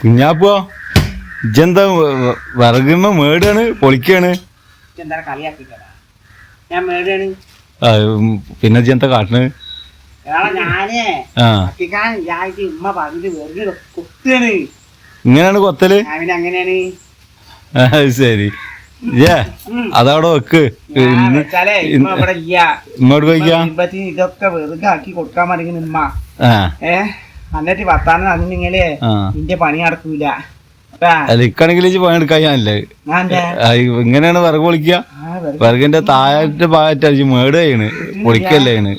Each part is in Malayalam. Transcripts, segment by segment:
കുഞ്ഞാപ്പോ ഇജെന്താ വിറകുമ്മ മേടാണ് പൊളിക്കാണ്? പിന്നെ ഇജെന്താ കാട്ടണ്? ഇങ്ങനെയാണ് കൊത്തൽ? ശരി. ഏ അതവിടെ വെക്ക്. ഇങ്ങോട്ട് പോയിക്കാ? ഇതൊക്കെ വെറുതെ ആക്കി കൊടുക്കാൻ മടങ്ങി ഉമ്മ. ഏ? എന്നിട്ട് വർത്താനം നിങ്ങൾ നിന്റെ പണി നടക്കൂല. ഇക്കാണെങ്കിൽ ഇങ്ങനെയാണ് വിറക് പൊളിക്കുക. വിറകിന്റെ താഴത്തെ ഭാഗത്ത് മേട് ചെയ്യണ്. പൊളിക്കല്ലേ ചെയ്യണ്.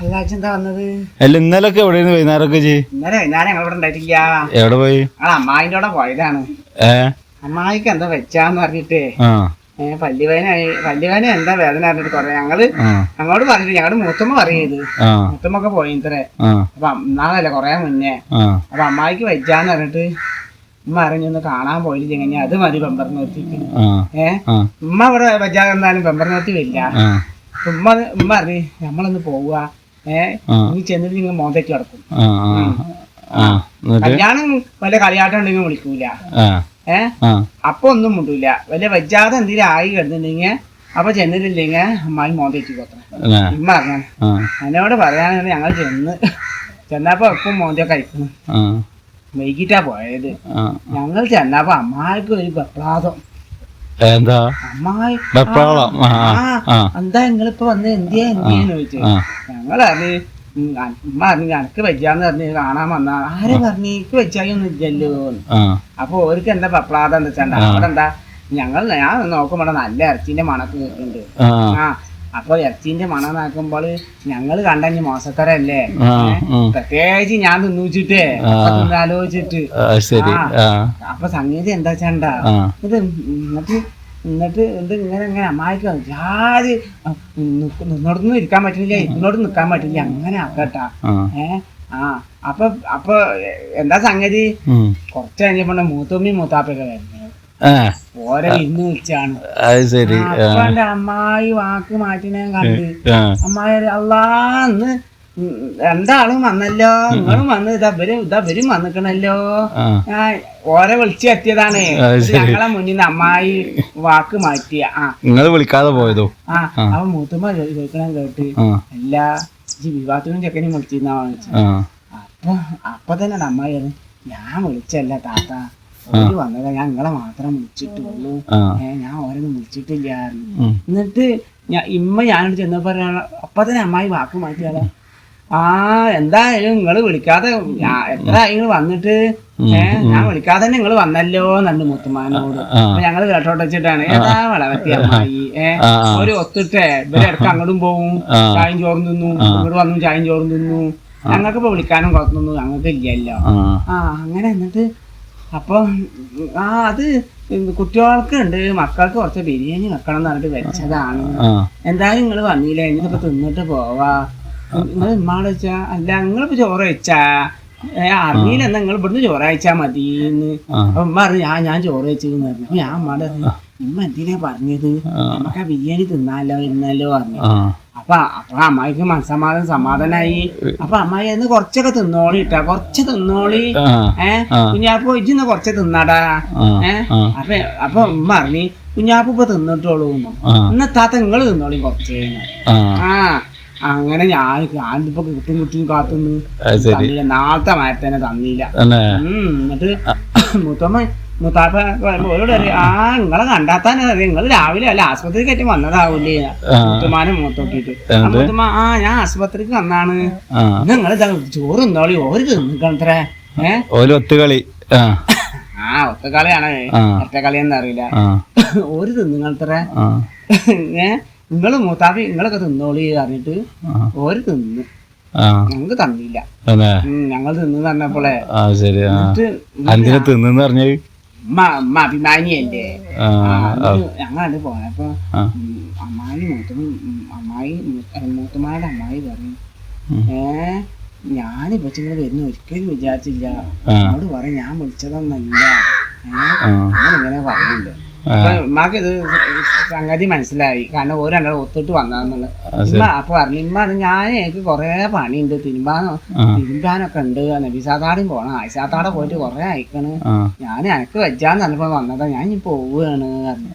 അല്ല ഇന്നലെ ഒക്കെ ഇന്നലൊക്കെ എവിടെയാണ് വൈകുന്നേരമൊക്കെ ചെയ് ഇന്നലെ ഞാൻ ഞങ്ങളിവിടെ ഉണ്ടായിട്ടില്ല. എവിടെ പോയി? അമ്മായിന്റെ കൂടെ പോയതാണ്. അമ്മായിക്ക് എന്താ വെച്ചാന്ന് പറഞ്ഞിട്ടേ. പല്ലുവേന പല്ലുവേന എന്താ വേദന പറഞ്ഞിട്ട് കൊറേ. ഞങ്ങൾ ഞങ്ങളോട് പറഞ്ഞിട്ട് ഞങ്ങളുടെ മൂത്തമ്മ പറയത് ആ. മൂത്തമ്മൊക്കെ പോയി ഇത്രേ അപ്പൊ നാളല്ലേ കൊറേ മുന്നേ. അപ്പൊ അമ്മായിക്ക് വെച്ചാന്ന് പറഞ്ഞിട്ട് ഉമ്മ അറിഞ്ഞൊന്ന് കാണാൻ പോയില്ലെങ്കിൽ അത് മതി ബെമ്പർ നിർത്തിക്ക് ആ. ഏ? ഉമ്മ ഇവിടെ വെച്ചാൽ എന്തായാലും പെമ്പർ നിർത്തി വരില്ല ഉമ്മ ഉമ്മ അറിഞ്ഞ് നമ്മളൊന്ന് പോവുക ഏ? ഇനി ചെന്നിട്ട് നിങ്ങൾ മോന്തയ്ക്ക് കിടക്കും കല്യാണം വല്ല കളിയാട്ടം ഉണ്ടെങ്കിൽ വിളിക്കൂല. ആ ഏ? ആ. അപ്പൊ ഒന്നും മുണ്ടൂല. വല്ല വെജാതെ എന്തെങ്കിലും ആയി കിടന്നിട്ടുണ്ടെങ്കിൽ അപ്പൊ ചെന്നിട്ടില്ലെങ്കിൽ അമ്മായി മോന്തേച്ചു അറിഞ്ഞാണ് ആ. എന്നോട് പറയാനാണ് ഞങ്ങൾ ചെന്ന്. ചെന്നപ്പോ എപ്പം മോന്തിയ കഴിക്കുന്നു വൈകിട്ടാ പോയത്. ഞങ്ങൾ ചെന്നപ്പോ അമ്മായിക്ക് ഒരു വെപ്രാദം എന്താ? അമ്മായി. എന്താ നിങ്ങളിപ്പോ വന്ന് എന്തിയാ എന്തിയാന്ന് ചോദിച്ചു. അറിഞ്ഞ് എനക്ക് വെച്ചാന്ന് പറഞ്ഞു കാണാൻ വന്ന. ആരെ പറഞ്ഞു? എനിക്ക് ഇല്ലല്ലോ. ആ. അപ്പൊ ഓർക്ക് എന്താ വെപ്രാദം എന്താ വെച്ചാ അവിടെ എന്താ? ഞങ്ങൾ ഞാൻ നോക്കുമ്പോ നല്ല ഇറച്ചിന്റെ മണക്ക് ഉണ്ട്. ആ. അപ്പൊ ഇറച്ചിന്റെ മണം നോക്കുമ്പോൾ ഞങ്ങൾ കണ്ടഞ്ഞ് മോശക്കാരല്ലേ. പ്രത്യേകിച്ച് ഞാൻ തിന്നുവെച്ചിട്ടേ ആലോചിച്ചിട്ട് അപ്പൊ സംഗീതം എന്താ വെച്ചാണ്ടാ ഇത് എന്നിട്ട് എന്നിട്ട് എന്ത് ഇങ്ങനെ ഇങ്ങനെ അമ്മായിക്ക് ജാതി നിന്നോടൊന്നും ഇരിക്കാൻ പറ്റില്ല ഇതിനോട് നിൽക്കാൻ പറ്റില്ല. അങ്ങനെ ആക്കട്ടാ. ഏ ആ അപ്പൊ അപ്പൊ എന്താ സംഗതി. കുറച്ച് കഴിഞ്ഞപ്പോ മൂത്തമ്മി മൂത്താപ്പൊക്കെ വരുന്നത് ഓരോ ഇന്ന് വിളിച്ചാണ്. അത് അപ്പൊ എന്റെ അമ്മായി വാക്ക് മാറ്റിനെ കണ്ട് അമ്മായി അല്ലാന്ന് രണ്ടാളും വന്നല്ലോ. നിങ്ങളും വന്ന് ഇതാ ഇവർ ഇതാ ഇവരും വന്നിക്കണല്ലോ. ആ. ഓരെ വിളിച്ചു എത്തിയതാണ്. ഞങ്ങളെ മുന്നിൽ അമ്മായി വാക്ക് മാറ്റിയ ആ. നിങ്ങൾ വിളിക്കാതെ പോയതോ? ആ അവൻ മൂത്തുമ്മ ചോദിക്കണം കേട്ട് എല്ലാ വിവാഹത്തിനും ചെക്കനും വിളിച്ചിരുന്നാ അപ്പൊ അപ്പൊ തന്നെ അമ്മായി ഞാൻ വിളിച്ചല്ല താത്ത. ഓര് വന്നതാ. ഞാൻ നിങ്ങളെ മാത്രം വിളിച്ചിട്ടുള്ളൂ. ഞാൻ ഓരോന്നും വിളിച്ചിട്ടില്ല. എന്നിട്ട് ഞാൻ ഇമ്മ ഞാനോട് ചെന്നപ്പോ അപ്പൊ തന്നെ അമ്മായി വാക്ക് മാറ്റിയാലോ ആ എന്തായാലും നിങ്ങൾ വിളിക്കാതെ എത്രയായി എത്ര നിങ്ങൾ വന്നിട്ട്? ഏഹ് ഞാൻ വിളിക്കാതെ തന്നെ നിങ്ങൾ വന്നല്ലോ എന്നുണ്ട് മുത്തുമാനോട് ആ. അപ്പൊ ഞങ്ങൾ കേട്ടോട്ട് വെച്ചിട്ടാണ് ഏതാ വളവത്തി അമ്മായി? ഏഹ്. ഒരു ഒത്തിട്ടേ ഇവർ ഇടയ്ക്ക് അങ്ങോട്ടും പോവും. ചായം ചോറും തിന്നു ഇങ്ങോട്ട് വന്നു ചായം ചോറും തിന്നു. ഞങ്ങൾക്ക് ഇപ്പൊ വിളിക്കാനും കുഴപ്പമൊന്നും ഞങ്ങൾക്ക് ഇല്ലല്ലോ ആ അങ്ങനെ എന്നിട്ട് അപ്പൊ ആ അത് കുട്ടികൾക്ക് ഉണ്ട് മക്കൾക്ക് കുറച്ച് ബിരിയാണി വെക്കണം എന്ന് പറഞ്ഞിട്ട് വെച്ചതാണ്. എന്തായാലും നിങ്ങൾ വന്നില്ല എനിക്കിപ്പോ തിന്നിട്ട് പോവാ. നിങ്ങൾ ഉമ്മാട് വെച്ചാ അല്ല നിങ്ങളിപ്പോ ചോറ് വെച്ചാ അറിയില്ല എന്നാ നിങ്ങൾ ഇവിടുന്ന് ചോറ് അയച്ചാ മതി എന്ന് ആ. അപ്പൊ ഉമ്മ ഞാൻ ഞാൻ ചോറ് വെച്ചെന്ന് പറഞ്ഞു ഞാൻ ഉമ്മാട് ഉമ്മ എന്തിനാ പറഞ്ഞത്? നമുക്ക് ആ ബിരിയാണി തിന്നാലോ ഇന്നല്ലോ പറഞ്ഞു. അപ്പൊ അപ്പൊ അമ്മായിക്ക് മനസ്സമാധാനം സമാധാനായി. അപ്പൊ അമ്മായി അന്ന് കുറച്ചൊക്കെ തിന്നോളി ഇട്ടാ കുറച്ച് തിന്നോളി. ഏഹ് കുഞ്ഞാപ്പോ ഇജ്ജിന്ന് കുറച്ച് തിന്നാടാ. ഏഹ് അപ്പൊ അപ്പൊ ഉമ്മ പറഞ്ഞു കുഞ്ഞാപ്പ് ഇപ്പൊ തിന്നിട്ടോളൂ എന്ന്. ആ. എന്നാ താത്ത നിങ്ങൾ തിന്നോളി കുറച്ച് ആ. അങ്ങനെ ഞാൻ ഞാനിപ്പോ കുത്തും കുത്തും കാത്തുന്നു. തന്നില്ല നാളത്തെ മരത്തെ തന്നില്ല. എന്നിട്ട് മുത്തമ്മ മുത്താപ്പ ഓരോട് ആ നിങ്ങളെ കണ്ടാത്താൻ നിങ്ങൾ രാവിലെ അല്ല ആസ്പത്രിക്ക് ആയിട്ട് വന്നതാവൂലേ? മുത്തുമാനെ മൂത്തോട്ടിട്ട് ആ മുത്തുമ്മ ആ ഞാൻ ആസ്പത്രിക്ക് വന്നാണ്. നിങ്ങൾ ചോറ് തിന്നോളി ഓര് തിന്നിക്കണത്രേ. ഏഹ് ഒത്തുകളി. ആ. ആ ഒറ്റക്കളിയാണ് ആ. ഒറ്റക്കളിയെന്ന് അറിയില്ല ആ. ഓര് തിന്നുങ്ങളത്രേ ആ. ഏ നിങ്ങൾ മൂത്താപ്പി നിങ്ങളൊക്കെ തിന്നോളി പറഞ്ഞിട്ട്. ഓര് തിന്ന്. ഞങ്ങക്ക് തന്നില്ല. തന്നെ? ഞങ്ങൾ തിന്നു പറഞ്ഞപ്പോളെ എന്നിട്ട് എന്തിനാ തിന്നെന്ന് പറഞ്ഞത്? അഭിമാനിയല്ലേ? ആ ഞങ്ങളത് പോയപ്പോ അമ്മായി മൂത്ത അമ്മായി മൂത്തമാരുടെ അമ്മായി പറഞ്ഞു. ഏ ഞാനിപ്പോ നിങ്ങൾ വരുന്ന ഒരിക്കലും വിചാരിച്ചില്ല. അവിടെ പറയും ഞാൻ വിളിച്ചതൊന്നല്ല. ഏ ആ. പറഞ്ഞില്ലേ ഉമ്മാക്ക് ഇത് സംഗതി മനസ്സിലായി. കാരണം ഓരോ ഒത്തിട്ട് വന്നതെന്നുള്ളത്. ഉമ്മ അപ്പൊ പറഞ്ഞു ഉമ്മ അത് ഞാൻ എനിക്ക് കൊറേ പണിയുണ്ട്. തിരുമ്പാനോ. തിരുമ്പാനൊക്കെ ഉണ്ട്. നബിസാത്താടും പോണം. ആയിസാത്താടെ പോയിട്ട് കൊറേ അയക്കണ്. ഞാൻ എനക്ക് വെച്ചാന്ന് പറഞ്ഞപ്പോ വന്നതാ. ഞാൻ ഇനി പോവുകയാണ് പറഞ്ഞു.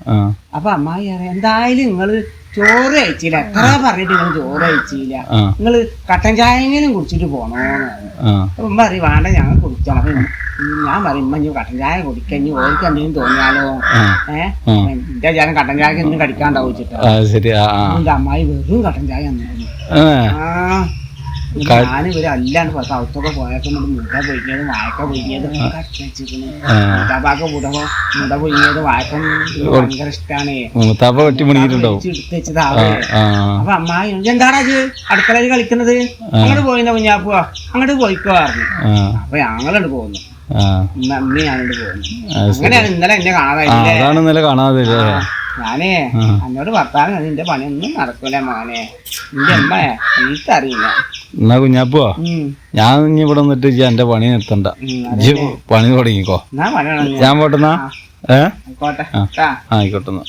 അപ്പൊ അമ്മായി അറിയാം എന്തായാലും നിങ്ങൾ ചോറ് കഴിച്ചില്ല. എത്ര പറഞ്ഞിട്ട് നിങ്ങൾ ചോറ് കഴിച്ചില്ല. നിങ്ങൾ കട്ടൻ ചായങ്കിലും കുടിച്ചിട്ട് പോണോന്ന് ഉമ്മ പറയും വേണ്ട ഞങ്ങൾ കുടിക്കണം ഞാൻ പറയും ഉമ്മ ഇനി കട്ടൻ ചായ കുടിക്കഞ്ഞി ഓർക്ക് എന്തെങ്കിലും തോന്നിയാലോ? ഏഹ്. എന്റെ വിചാരം കട്ടൻ ചായക്ക് എന്തെങ്കിലും കടിക്കാണ്ടാവും വെച്ചിട്ട്? എന്റെ അമ്മായി വെറും കട്ടൻ ചായ ആ. ഞാൻ ഇവർ അല്ലാണ്ട് പോയപ്പോ മുട്ട പൊയ്ക്കിയത് പൊയ്ക്കിയത്. മുട്ടാപ്പാക്ക പൊയ്ക്കിയത് ഭയങ്കര ഇഷ്ടാണ്. അപ്പൊ അമ്മായി എന്താടാ അടുക്കളയിൽ കളിക്കുന്നത്? അങ്ങോട്ട് പോയിന്ന കുഞ്ഞാപ്പോ അങ്ങോട്ട് പോയിക്കോ പറഞ്ഞു. അപ്പൊ ഞങ്ങളോട് പോകുന്നു ഞാനോട് അങ്ങനെയാണ് ഇന്നലെ എന്നെ കാണാതെ ഞാനേ. എന്നോട് വർത്താനം നിന്റെ പണിയൊന്നും നടക്കൂല മോനെ. നിന്റെ അമ്മ എനിക്കറിയില്ല എന്നാ കുഞ്ഞാപ്പോ ഞാൻ ഇനി ഇവിടെ വന്നിട്ട് ഇജ്ജ എന്റെ പണി നിർത്തണ്ട. ഇജ്ജ് പണി തുടങ്ങിക്കോ. ഞാൻ പോട്ടെന്നാ? ഏ? ആയിക്കോട്ടെ. ആയിക്കോട്ടെന്നാ.